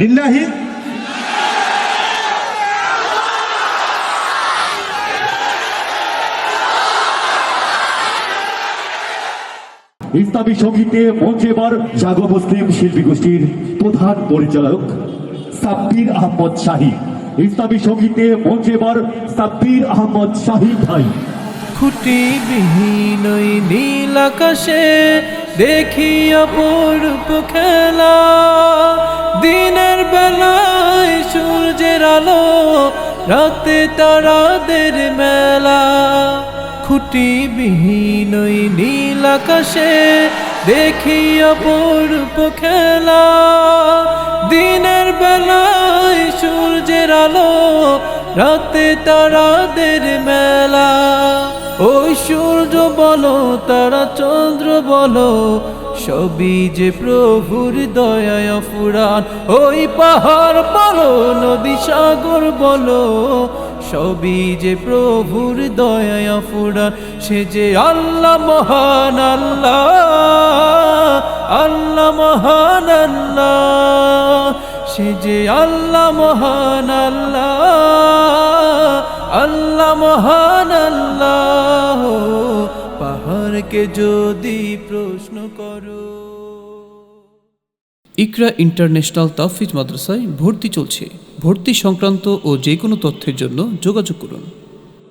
লিল্লাহি ইসলামী সঙ্গীতে মঞ্চে এবার মুসলিম শিল্পী গোষ্ঠীর প্রধান পরিচালক সাব্বির আহমদ শাহী। ইসলামী সঙ্গীতে মঞ্চে সাব্বির আহমদ শাহী ভাই। খুঁটিবিহীন ওই নীল আকাশে দেখি অপরূপ খেলা। সূর্যের আলো রাতে তারাদের মেলা। খুঁটিবিহীন ওই নীল আকাশে দেখি অপরূপ খেলা। দিনের বেলায় সূর্যের আলো রাতে তারাদের মেলা। ওই সূর্য বলো, তারা চন্দ্র বলো সবই যে প্রভুর দয়ায় ফুরান ওই পাহাড় বলো, নদী সাগর বলো, সবই যে প্রভুর দয়ায় ফুরান সে যে আল্লাহ মহান আল্লাহ আল্লাহ মহান আল্লাহ। সে যে আল্লাহ মহান আল্লাহ আল্লাহ মহান আল্লাহ। পাহাড়কে যদি প্রশ্ন করো। ইকরা ইন্টারন্যাশনাল তাফিজ মাদ্রাসায় ভর্তি চলছে। ভর্তি সংক্রান্ত ও যে কোনো তথ্যের জন্য যোগাযোগ করুন।